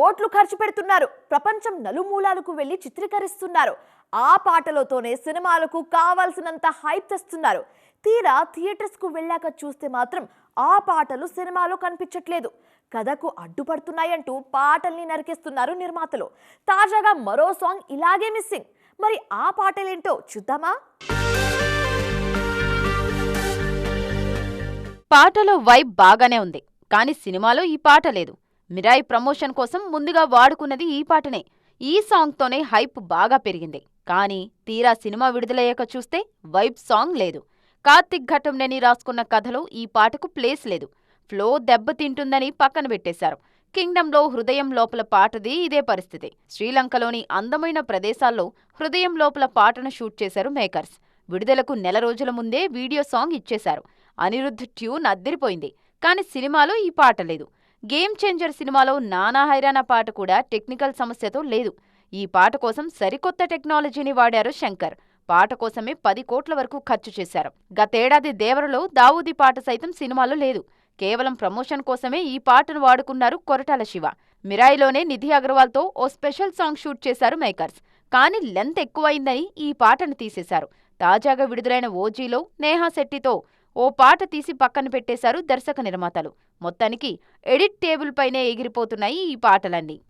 కోట్లు ఖర్చు పెడుతున్నారు. ప్రపంచం నలుమూలాలకు వెళ్ళి చిత్రీకరిస్తున్నారు. ఆ పాటలతోనే సినిమాలకు కావాల్సినంత హైప్ తెస్తున్నారు. తీరా థియేటర్స్కు వెళ్ళాక చూస్తే మాత్రం ఆ పాటలు సినిమాలో కనిపించట్లేదు. కథకు అడ్డుపడుతున్నాయంటూ పాటల్ని నరికేస్తున్నారు నిర్మాతలు. తాజాగా మరో సాంగ్ ఇలాగే మిస్సింగ్. మరి ఆ పాటలేంటో చూద్దామా? పాటలో వైబ్ బాగానే ఉంది. కానీ సినిమాలో ఈ పాట లేదు. మిరాయి ప్రమోషన్ కోసం ముందుగా వాడుకున్నది ఈ పాటనే. ఈ సాంగ్తోనే హైప్ బాగా పెరిగింది. కానీ తీరా సినిమా విడుదలయ్యాక చూస్తే వైబ్ సాంగ్ లేదు. కార్తిక్ ఘటంనేని రాసుకున్న కథలో ఈ పాటకు ప్లేస్ లేదు. ఫ్లో దెబ్బతింటుందని పక్కన పెట్టేశారు. కింగ్డంలో హృదయం లోపల పాటది ఇదే పరిస్థితి. శ్రీలంకలోని అందమైన ప్రదేశాల్లో హృదయం లోపల పాటను షూట్ చేశారు మేకర్స్. విడుదలకు నెల రోజుల ముందే వీడియో సాంగ్ ఇచ్చేశారు. అనిరుద్ధ్ ట్యూన్ అద్దరిపోయింది. కానీ సినిమాలో ఈ పాట లేదు. గేమ్ చేంజర్ సినిమాలో నానా హైరానా పాట కూడా టెక్నికల్ సమస్యతో లేదు. ఈ పాట కోసం సరికొత్త టెక్నాలజీని వాడారు శంకర్. పాట కోసమే పది కోట్ల వరకు ఖర్చు చేశారు. గతేడాది దేవరలో దావూది పాట సైతం సినిమాలో లేదు. కేవలం ప్రమోషన్ కోసమే ఈ పాటను వాడుకున్నారు కొరటాల శివ. మిరాయిలోనే నిధి అగర్వాల్తో ఓ స్పెషల్ సాంగ్ షూట్ చేశారు మేకర్స్. కానీ లెంత్ ఎక్కువైందని ఈ పాటను తీసేశారు. తాజాగా విడుదలైన ఓజీలో నేహా శెట్టితో ఓ పాట తీసి పక్కన పెట్టేశారు దర్శక నిర్మాతలు. మొత్తానికి ఎడిట్ టేబుల్ పైనే ఎగిరిపోతున్నాయి ఈ పాటలన్నీ.